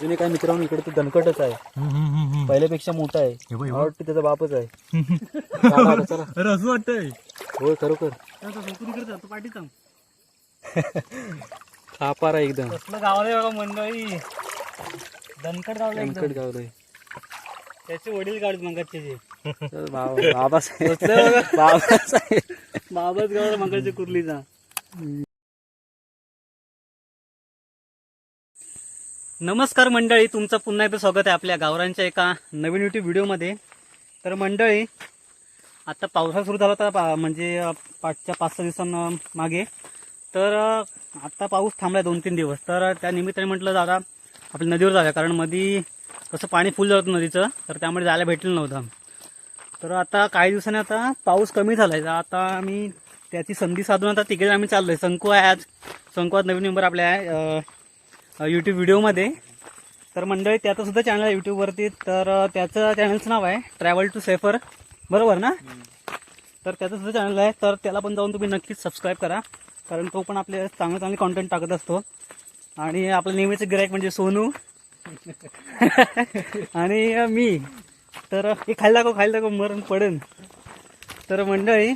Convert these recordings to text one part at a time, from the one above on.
अजून काय मित्रांनो इकडे तो दणकटच आहे. पहिल्यापेक्षा मोठा आहे. हे बघ, हे बघ. मला वाटतं त्याचा बापच आहे. चला, आता चला अरे असं वाटतंय. होय खरोखर. खापार आहे एकदम. कसलं बघा मंडळी. दणकट गावलं एकदम. दणकट गावलंय. त्याचे वडील काढत मंगाचे जे तर बाबा- बाबासाहेब. बाबासाहेब. बाबाच गावला मंगळच्या कुर्लीचा. नमस्कार मंडळी तुमचं पुन्हा एकदा स्वागत आहे आपल्या गावरांच्या एका नवीन युट्यूब व्हिडिओमध्ये. तर मंडळी आता पावसाळा सुरू झाला होता पा- म्हणजे पाचच्या पाच सहा दिवसां मागे. तर आत्ता आता पाऊस थांबला दोन तीन दिवस. तर त्या निमित्ताने म्हटलं दादा आपल्या नदीवर जाऊया कारण मधी कसं पाणी फुल जातं नदीचं तर त्यामुळे जायला भेटलं नव्हतं. तर आता काही दिवसांनी आता पाऊस कमी झालाय. तर आता आम्ही त्याची संधी साधून आता तिकडे आम्ही चाललोय. संकू आहे आज संकू नवीन मेंबर आपल्या आहे यूट्यूब व्हिडिओमध्ये. तर मंडळी त्याचं सुद्धा चॅनल आहे यूट्यूबवरती तर त्याचं चॅनलचं नाव आहे ट्रॅव्हल टू सेफर बरोबर ना? तर त्याचं सुद्धा चॅनल आहे. तर त्याला पण जाऊन तुम्ही नक्कीच सबस्क्राईब करा. कारण तो पण आपले चांगले चांगले कॉन्टेंट टाकत असतो. आणि आपलं नेहमीचं गिरायक म्हणजे सोनू. आणि मी. तर हे खायला दाखव खायला दाखव मरण पडेन. तर मंडळी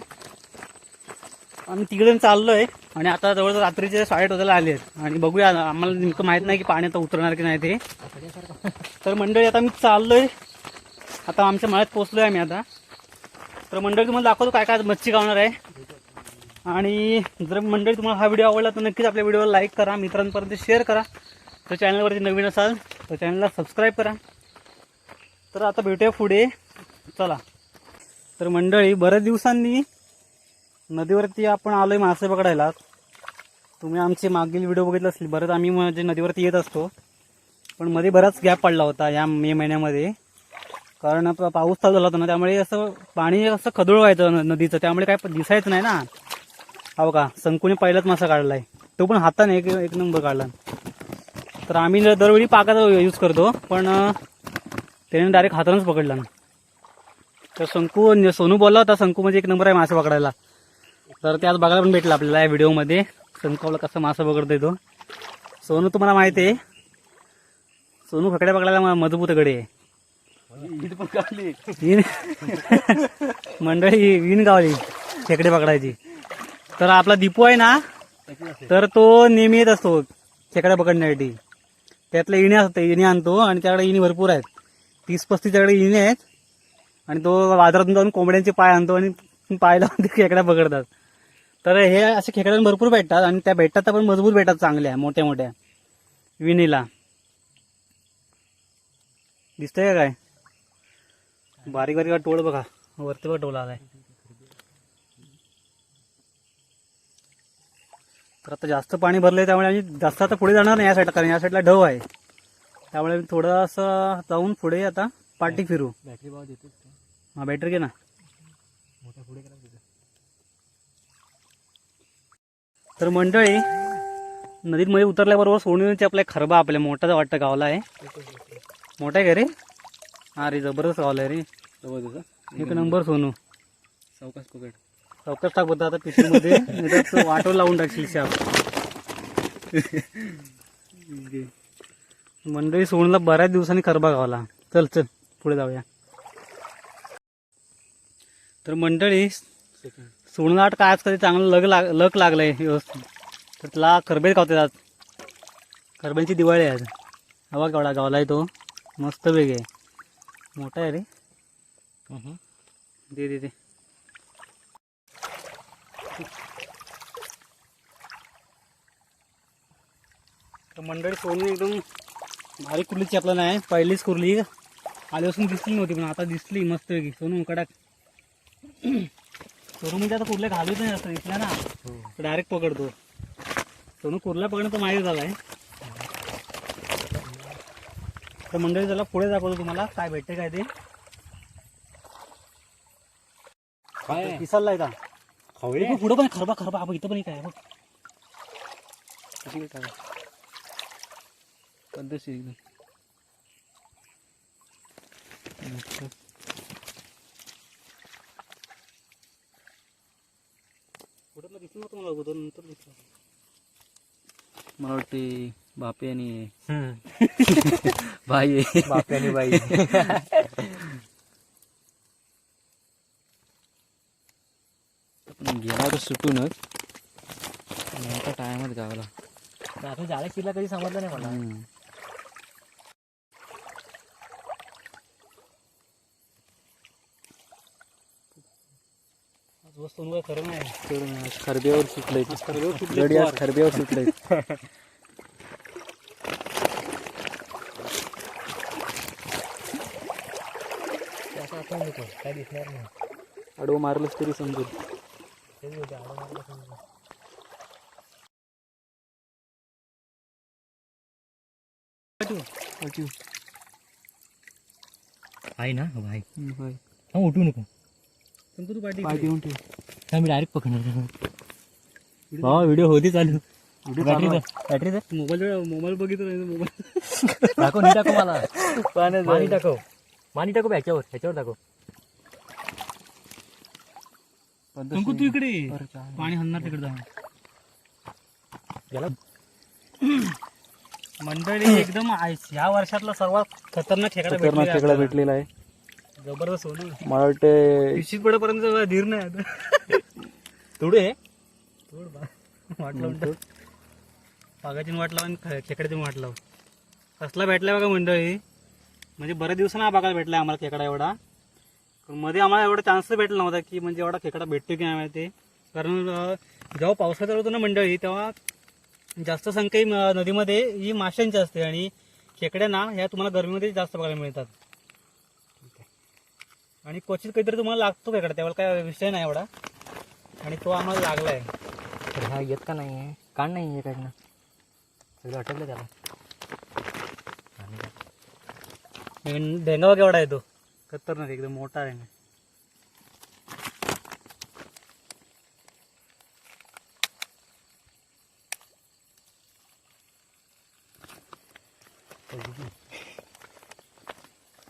आम्ही तिकडून चाललोय. आणि आता जवळजवळ रात्रीचे साडे वाजायला आले आहेत. आणि बघूया आम्हाला नेमकं माहीत नाही की पाणी आता उतरणार की नाही ते. तर मंडळी आता मी चाललोय. आता आमच्या मळ्यात पोहोचलोय आम्ही आता. तर मंडळी तुम्हाला दाखवतो काय काय मच्छी गावणार आहे. आणि जर मंडळी तुम्हाला हा व्हिडिओ आवडला तर नक्कीच आपल्या व्हिडिओला लाईक करा मित्रांपर्यंत शेअर करा. तर चॅनलवरती नवीन असाल तर चॅनलला सबस्क्राईब करा. तर आता भेटूया पुढे. चला. तर मंडळी बऱ्याच दिवसांनी नदीवरती आपण आलोय मासे पकडायला. तुम्ही आमचे मागील व्हिडिओ बघितले असतील. बरंच आम्ही म्हणजे नदीवरती येत असतो पण मध्ये बराच गॅप पडला होता या मे महिन्यामध्ये. कारण पाऊस चालू झाला होता ना त्यामुळे असं पाणी असं खदळ व्हायचं नदीचं. त्यामुळे काय दिसायचं नाही ना. हो का? संकुने पहिलाच मासा काढलाय. तो पण हाताने एक एक नंबर काढला. तर आम्ही दरवेळी पाकाचा यूज करतो पण त्याने डायरेक्ट हातानंच पकडला. तर शंकू सोनू बोलला होता शंकू म्हणजे एक नंबर आहे मासे पकडायला. तर ते आज बघायला पण भेटलं आपल्याला या व्हिडिओमध्ये. संकूला कसं मासा पकडतोय तो सोनू तुम्हाला माहिती आहे. सोनू फकड्या पकडायला मजबूत गडे मंडळी विन गावली खेकडे पकडायची. तर आपला दीपू आहे ना तर तो नेहमी येत असतो खेकड्या पकडण्यासाठी. त्यातले इणे असतात इणे आणतो आणि त्याकडे इणी भरपूर आहेत. तीस पस्तीस त्याकडे इणे आहेत. आणि तो बाजारातून जाऊन कोंबड्यांचे पाय आणतो आणि पाय लावून ते खेकड्या पकडतात. तर हे असे खेकड्या भरपूर भेटतात आणि त्या भेटतात पण मजबूत भेटतात चांगल्या मोठ्या मोठ्या. विणीला दिसतंय का काय? बारीक बारीक टोळ बघा. वरती बघा टोला आलाय. तर आता जास्त पाणी भरलंय त्यामुळे आम्ही जास्त आता पुढे जाणार नाही या साईडला कारण या साईडला ढव आहे. त्यामुळे आम्ही थोडं असं जाऊन पुढे आता पाठी फिरू. बॅटरी हा बॅटर घे ना. पुढे करा तिथं. तर मंडळी नदीत मध्ये उतरल्याबरोबर सोडूनचे आपल्या खरबा आपल्या मोठाच वाटतं गावला आहे. मोठा आहे का रे? हा रे जबरदस्त गावला आहे रे. तुझं एक नंबर सोनू. सावकाश पकड चौकस टाक आता पिशवीमध्ये वाटो लावून टाकशील शाप. मंडळी सोडूनला बऱ्याच दिवसांनी खरबा गावला. चल चल पुढे जाऊया. तर मंडळी आठ काय आज कधी चांगलं लग लाग लक लागलंय व्यवस्थित. तर तुला खरबेच खावते आज. खरब्यांची दिवाळी आहे आज. हवा केवढा गावला आहे तो. मस्त वेग आहे. मोठा आहे रे. दे दे दे. तर मंडळी सोडून एकदम भारी कुर्लीची आपल्याला नाही पहिलीच कुर्ली. आल्यापासून दिसली नव्हती पण आता दिसली मस्त वेगळी. सोनू कडक सोनू म्हणजे आता कुर्ल्या घालूच नाही असं दिसल्या ना. डायरेक्ट पकडतो. सोनू कुर्ला पकडणं तर माहीत झालाय. तर मंडळी त्याला पुढे दाखवतो तुम्हाला काय भेटते काय ते. काय? पिसालला आहे का खावे पुढं पण खरबा खरबा. हा बघ, इथं पण बघ. काय पद्धतशीर एकदम अच्छा. पुढं दिसलं नव्हतं मला अगोदर नंतर दिसलं मला वाटते बापे आणि बाई. बापे आणि बाई. आपण गेला होता सुटूनच टायमात गावाला. आता जाळ्या शिरला कधी समजलं नाही मला. खरं नाही. आज खरब्यावर सुटलंय. खरब्यावर गडी आज. खरब्यावर सुटलंय. असं आपण होतो काय दिसणार नाही. आडवं मारलंच तरी समजेल. तेच होते आडं मारलं समजा. आहे ना? भाई. हा उठू नको. पण तू पाठी पाय देऊन ठेव. हा मी डायरेक्ट पकडणार हा व्हिडिओ होती चालू. बॅटरी बॅटरी तर मोबाईल मोबाईल बघितलं नाही मोबाईल. दाखव नी टाकव मला. पाण्यात मानी टाकव. मानी टाकव ह्याच्यावर ह्याच्यावर अंकु तू इकडे ये. पाणी हलणार तिकडे जाऊन याला मंडळी एकदम आय- या वर्षातला सर्वात खतरनाक खेकडा खतरनाक भेटलेला खेकडा आहे. भेटलेला आहे. जबरदस्त मला वाटते पिशीत पडेपर्यंत धीर नाही आता. थोडे आहे थोड बा. वाट लावून वाट खेकड्याची वाट लावून कसला भेटलाय बघा मंडळी. म्हणजे बऱ्याच दिवसांना हा बघायला भेटलाय आम्हाला खेकडा एवढा. मध्ये आम्हाला एवढा चान्स भेटला नव्हता की म्हणजे एवढा खेकडा भेटतो की नाही माहिती. कारण जेव्हा पावसाळा चालू होतो ना मंडळी तेव्हा जास्त संख्या म- नदीमध्ये ही माशांची असते आणि खेकड्या ना ह्या तुम्हाला गरमीमध्ये जास्त बघायला मिळतात. आणि क्वचित काहीतरी तुम्हाला लागतो खेकडा त्यावेळेला काय विषय नाही एवढा. आणि तो आम्हाला लागलाय. तर हा येत का नाही आहे काढ नाही आहे काढणं सगळं अटकलं त्याला? ढेंगावा केवढा आहे तो? खतरनाक एकदम मोठा आहे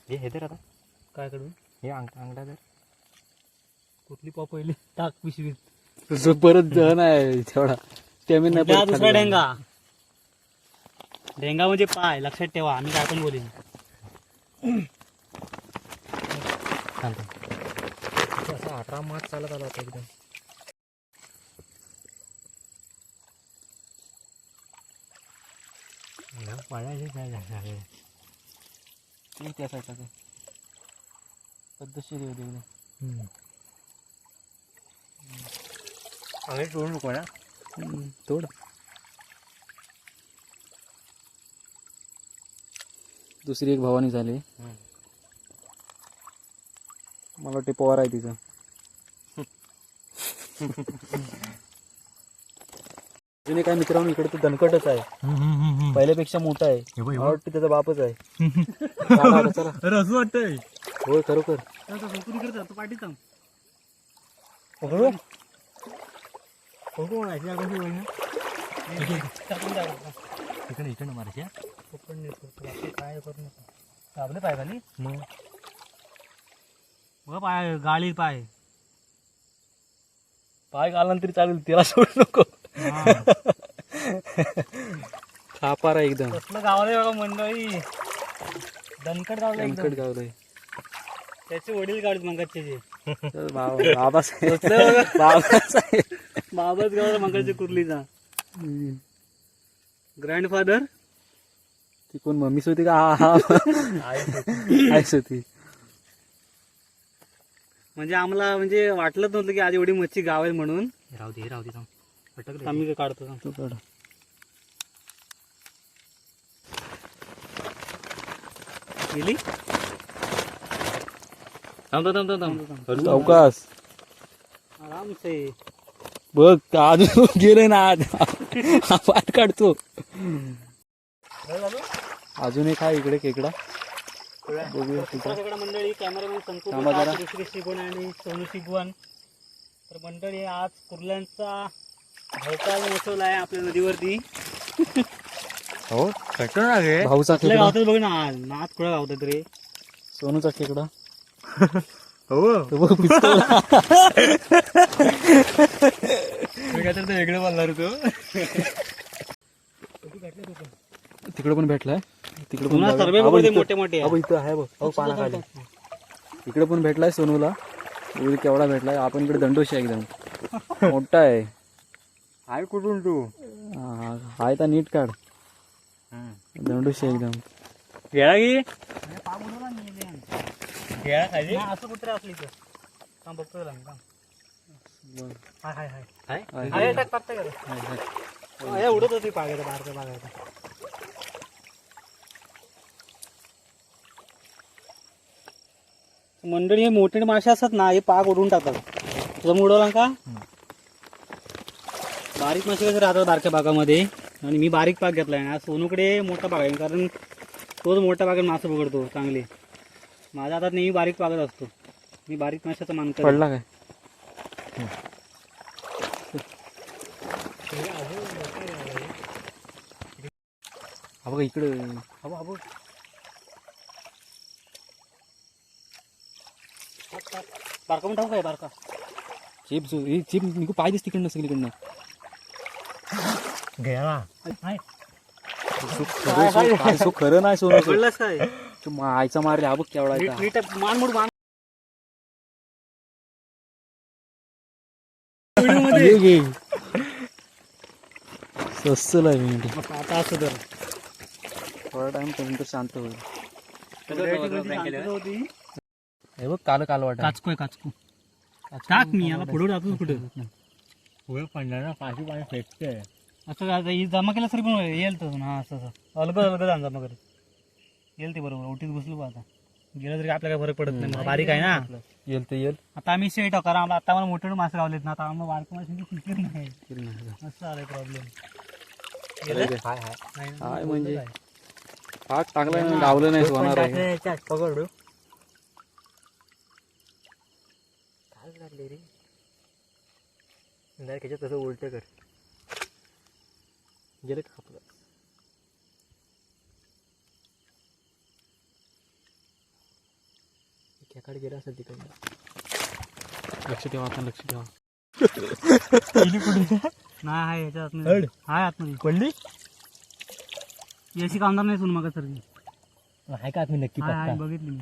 हे हे तर आता. काय कडून हे अंग अंगडा तर कुठली पॉ पहिली? टाक पिशवीत. तुझं परत जण आहे तेवढा. परत दुसरा खाली ढेंगा. ढेंगा म्हणजे पाय लक्षात ठेवा. आम्ही काय पण बोलीन. असं अठरा मार्च चालत आला होता एकदम. पाण्याचे काय झालं? ते त्या साईडला ते. पद्धतशीर येऊ दे. एकदम. अरे सोडू नको ना. तोड. दुसरी एक भवानी झाली. मला वाटते पवार आहे तिचं. अजून काय मित्रांनो इकडे तो दणकटच आहे. पहिल्यापेक्षा मोठा आहे. मला. वाटतं त्याचा बापच आहे. असं वाटतंय. होय खरोखर पाठी. इकडे इकडे. मारायची हा? काय करू नका. दाबले पाय खाली? मग? बघा पाय गाळी पाय. पाय घालून तरी चालेल त्याला सोडू नको. खापारा एकदम. कसलं गावाला बघा मंडळी. दणकट गावला दणकट गावलंय. त्याचे वडील काढत मंगाचे जे बाबासाहेब बाबासाहेब. बाबाच गावाला मंगाचे कुर्लीचा. ग्रँडफादर ती कोण मम्मीच होती का? हा हा. आईच होती. म्हणजे आम्हाला म्हणजे वाटलंच नव्हतं की आज एवढी मच्छी गाव आहे म्हणून. राहू दे राहू दे थांब. अटकले आम्ही काढतो थांब. तो काढ. गेली? थांब थांब थांब थांब. थांब अवकाश. आराम से बघ अजून गेले ना आज. हा पाठ काढतो. अजून एक आहे इकडे केकडा. बघूया तिकडे. सगळं मंडळी कॅमेरामॅन संकुल थांबा जरा. ऋषिकेश शिगवण आणि सोनू शिगवण तर मंडळी आज कुर्ल्यांचा भोकाल मसवला आहे आपल्या नदीवरती. हो कटो ना गे भाऊचा खेकडा. बघ ना आज. नाच कुठं गावतात रे सोनूचा खेकडा. हो. तो बघ पिस्तूल. मी काय तर वेगळं बोलणार तू तिकडे पण भेटलाय. तिकडे पण पुन्हा. सर्वे हा बघ. मोठे मोठे इथं आहे बघ. हो पानाखाली इकडे पण भेटलाय सोनूला. उरी केवढा भेटलाय? आपण इकडे दंडोशी आहे एकदम. मोठा आहे. आहे कुठून तू? हा, हाय तर नीट काढ. दंडोशी आहे एकदम. गेळा की? गेळा खाली असं कुत्रे असली तर थांब बघतो त्याला मी, थांब. हाय हाय हाय. हाय. हाय टाक टाकता का हे उडत होती बाहेरचा मंडळी हे मोठे मासे असतात ना हे पाग ओढून टाकतात. तुझं उडवला का? बारीक मासे कसे राहतात बारक्या बागामध्ये आणि मी बारीक पाग घेतलाय ना सोनूकडे मोठा पाग आहे कारण तोच मोठ्या पागात मासे पकडतो चांगले. माझ्या हातात नेहमी बारीक पागत असतो. मी बारीक माशाचा आहे. पडला काय? हा. बघा इकडे. बारका पण टाकू काय बारका? चिप जो ही चिप निघू पाय दिस तिकडनं सगळीकडनं. गेला खरं सो- काय सो खरं नाही सोनं काय? तू आईचा मारले हा बघ केवढा नीट आहे नीट मान मूड मान. घे घे. स्वस्त आहे मी मग आता असं तर थोडा टाइम पर्यंत शांत होईल. होती? हे बघ काल काल वाटा. काचको. आहे काचको टाक मी याला पुढे जातो कुठे? पुढे पडणार ना पाणी फेकते असं आता ही जमा केलं तरी पण येईल तर हा असं असं. अलग अलग जाण जमा करत येईल ते बरोबर ओटीत बसलो बा आता. गेलं तरी आपल्याला काय फरक पडत नाही बारीक आहे ना. येल ते येल आता आम्ही सेट कारण आम्हाला आता मला मोठे मासे गावलेत ना आता आम्हाला बारक मासे फिकीर नाही असं आलंय प्रॉब्लेम हाय हाय. हाय म्हणजे. टाकलाय ना गावलं नाही होणार आहे पकडू काय लागले रे? नाही त्याच्यात तसं उलट कर. गेलं का आपलं? खेकाड गेला असेल तिकडनं. लक्ष ठेवा आता लक्ष ठेवा. नाही आहे ह्याच्या आतमध्ये. हाय आतमध्ये. पडली याची कामदार नाही सुन मग सर आहे का मी नक्की हाय हाय बघितली मी.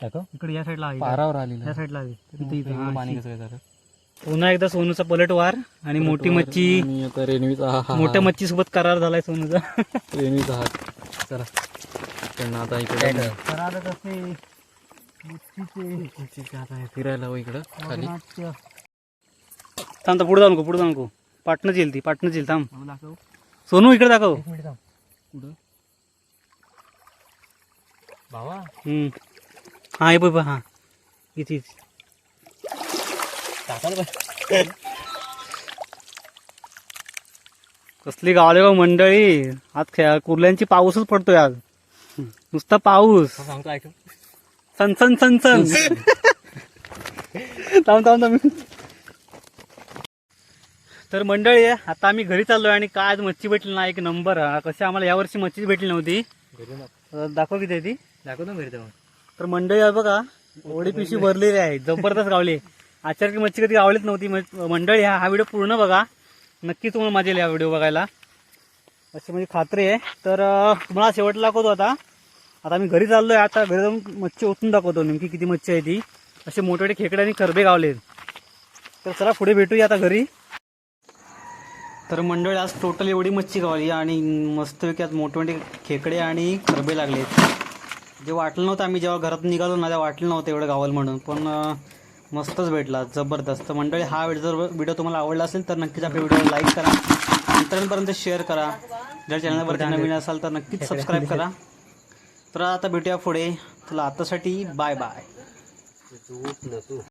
टाको इकडे या साईडला आहे. पारावर आलेलं या. साईडला आहे. हा, पाणी. कसं झालं? पुन्हा एकदा सोनूचा पलटवार आणि मोठी मच्छी. रेणवीचा. मोठ्या मच्छी सोबत करार झालाय सोनूचा. रेणवीचा हात चला. त्यांना आता इकडे. फिरायला इकडं खाली. थांब पुढे जाऊ नको पुढे जाऊ नको. पाटणच येईल ती पाटणच येईल थांब. सोनू इकडे दाखव. कुठं भावा हा हे बघ हा. इथे कसली गावले गाव मंडळी. आज कुर्ल्यांची पाऊसच पडतोय आज. नुसता पाऊस. सांगतो ऐक. सन सन सन सन थांब थांब थांब. तर मंडळी आता आम्ही घरी चाललोय आणि काय आज मच्छी भेटली ना एक नंबर. कशी आम्हाला यावर्षी मच्छीच भेटली नव्हती. दाखव किती आहे ती दाखवतो घरी तेव्हा तर मंडळी आहे बघा ओढी पिशी भरलेली आहे जबरदस्त गावली. आचारकी मच्छी कधी गावलीच नव्हती. म- मंडळी हा हा व्हिडिओ पूर्ण बघा. नक्की तुम्हाला मजा येईल हा व्हिडिओ बघायला. अशी म्हणजे खात्री आहे. तर अं, तुम्हाला शेवट दाखवतो आता. आता आम्ही घरी चाललोय आता घरी जाऊन मच्छी ओतून दाखवतो नेमकी किती मच्छी आहे ती. असे मोठे मोठे खेकडे आणि खरबे गावले तर चला पुढे भेटूया आता घरी. तर मंडळी आज टोटल एवढी मच्छी गावली आणि मस्तपैकी आज मोठे मोठे खेकडे आणि खरबे लागले जे वाटलं नव्हतं आम्ही जेव्हा घरात निघालो ना तेव्हा वाटलं नव्हतं एवढं गावल म्हणून. पण मस्तच भेटला जबरदस्त. मंडळी हा जर व्हिडिओ तुम्हाला आवडला असेल तर नक्कीच आपल्या व्हिडिओला लाईक करा. मित्रांपर्यंत शेअर करा. जर चॅनलवरती नवीन असाल तर नक्कीच सबस्क्राईब करा. तर आता भेटूया पुढे. तुला आतासाठी बाय बाय. तू.